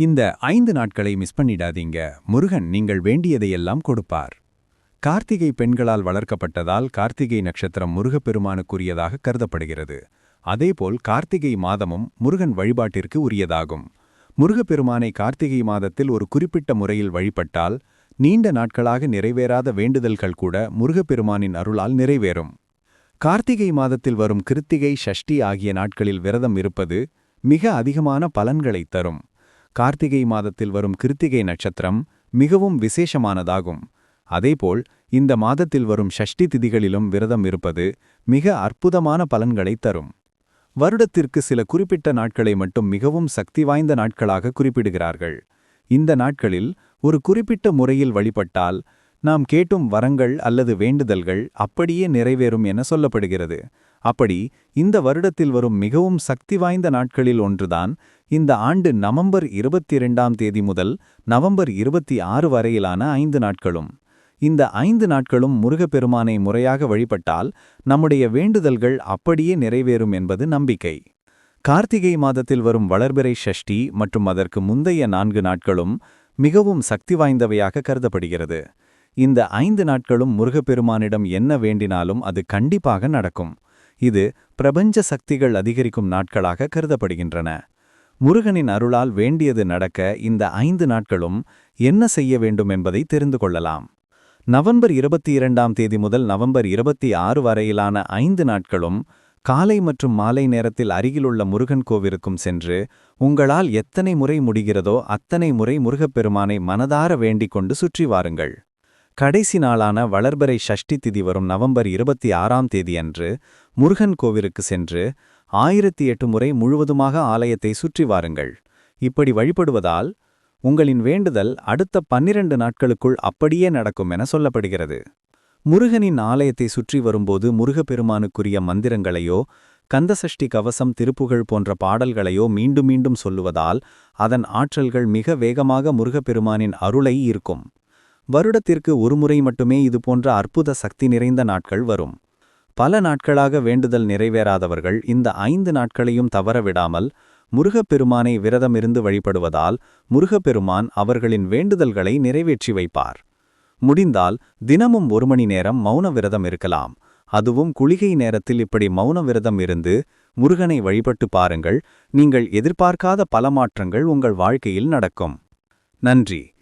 இந்த ஐந்து நாட்களை மிஸ் பண்ணிடாதீங்க. முருகன் நீங்கள் வேண்டியதையெல்லாம் கொடுப்பார். கார்த்திகை பெண்களால் வளர்க்கப்பட்டதால் கார்த்திகை நட்சத்திரம் முருகப்பெருமானுக்குரியதாக கருதப்படுகிறது. அதேபோல் கார்த்திகை மாதமும் முருகன் வழிபாட்டிற்கு உரியதாகும். முருகப்பெருமானை கார்த்திகை மாதத்தில் ஒரு குறிப்பிட்ட முறையில் வழிபட்டால் நீண்ட நாட்களாக நிறைவேறாத வேண்டுதல்கள் கூட முருகப்பெருமானின் அருளால் நிறைவேறும். கார்த்திகை மாதத்தில் வரும் கிருத்திகை ஷஷ்டி ஆகிய நாட்களில் விரதம் இருப்பது மிக அதிகமான பலன்களைத் தரும். கார்த்திகை மாதத்தில் வரும் கிருத்திகை நட்சத்திரம் மிகவும் விசேஷமானதாகும். அதேபோல் இந்த மாதத்தில் வரும் ஷஷ்டி திதிகளிலும் விரதம் இருப்பது மிக அற்புதமான பலன்களை தரும். வருடத்திற்கு சில குறிப்பிட்ட நாட்களை மட்டும் மிகவும் சக்தி வாய்ந்த நாட்களாக குறிப்பிடுகிறார்கள். இந்த நாட்களில் ஒரு குறிப்பிட்ட முறையில் வழிபட்டால் நாம் கேட்டும் வரங்கள் அல்லது வேண்டுதல்கள் அப்படியே நிறைவேறும் என சொல்லப்படுகிறது. அப்படி இந்த வருடத்தில் வரும் மிகவும் சக்தி வாய்ந்த நாட்களில் ஒன்றுதான் இந்த ஆண்டு நவம்பர் இருபத்தி இரண்டாம் தேதி முதல் நவம்பர் இருபத்தி ஆறு வரையிலான ஐந்து நாட்களும். இந்த ஐந்து நாட்களும் முருகப்பெருமானை முறையாக வழிபட்டால் நம்முடைய வேண்டுதல்கள் அப்படியே நிறைவேறும் என்பது நம்பிக்கை. கார்த்திகை மாதத்தில் வரும் வளர்பிறை ஷஷ்டி மற்றும் அதற்கு முந்தைய நான்கு நாட்களும் மிகவும் சக்தி வாய்ந்தவையாக கருதப்படுகிறது. இந்த ஐந்து நாட்களும் முருகப்பெருமானிடம் என்ன வேண்டினாலும் அது கண்டிப்பாக நடக்கும். இது பிரபஞ்ச சக்திகள் அதிகரிக்கும் நாட்களாக கருதப்படுகின்றன. முருகனின் அருளால் வேண்டியது நடக்க இந்த ஐந்து நாட்களும் என்ன செய்ய வேண்டும் என்பதை தெரிந்து கொள்ளலாம். நவம்பர் இருபத்தி இரண்டாம் தேதி முதல் நவம்பர் இருபத்தி ஆறு வரையிலான ஐந்து நாட்களும் காலை மற்றும் மாலை நேரத்தில் அருகிலுள்ள முருகன் கோவிலுக்கும் சென்று உங்களால் எத்தனை முறை முடிகிறதோ அத்தனை முறை முருகப்பெருமானை மனதார வேண்டிக் கொண்டு சுற்றி வாருங்கள். கடைசி நாளான வளர்பறை ஷஷ்டி திதி வரும் நவம்பர் இருபத்தி ஆறாம் தேதியன்று முருகன் கோவிலுக்கு சென்று ஆயிரத்தி எட்டு முறை முழுவதுமாக ஆலயத்தை சுற்றி வாருங்கள். இப்படி வழிபடுவதால் உங்களின் வேண்டுதல் அடுத்த பன்னிரண்டு நாட்களுக்குள் அப்படியே நடக்கும் என சொல்லப்படுகிறது. முருகனின் ஆலயத்தை சுற்றி வரும்போது முருகப்பெருமானுக்குரிய மந்திரங்களையோ கந்தசஷ்டி கவசம் திருப்புகழ் போன்ற பாடல்களையோ மீண்டும் மீண்டும் சொல்லுவதால் அதன் ஆற்றல்கள் மிக வேகமாக முருகப்பெருமானின் அருளை ஈர்க்கும். வருடத்திற்கு ஒருமுறை மட்டுமே இதுபோன்ற அற்புத சக்தி நிறைந்த நாட்கள் வரும். பல நாட்களாக வேண்டுதல் நிறைவேறாதவர்கள் இந்த ஐந்து நாட்களையும் தவறவிடாமல் முருகப்பெருமானை விரதமிருந்து வழிபடுவதால் முருகப்பெருமான் அவர்களின் வேண்டுதல்களை நிறைவேற்றி வைப்பார். முடிந்தால் தினமும் ஒரு மணி நேரம் மௌன விரதம் இருக்கலாம். அதுவும் குளிகை நேரத்தில் இப்படி மௌன விரதம் இருந்து முருகனை வழிபட்டு பாருங்கள். நீங்கள் எதிர்பார்க்காத பல மாற்றங்கள் உங்கள் வாழ்க்கையில் நடக்கும். நன்றி.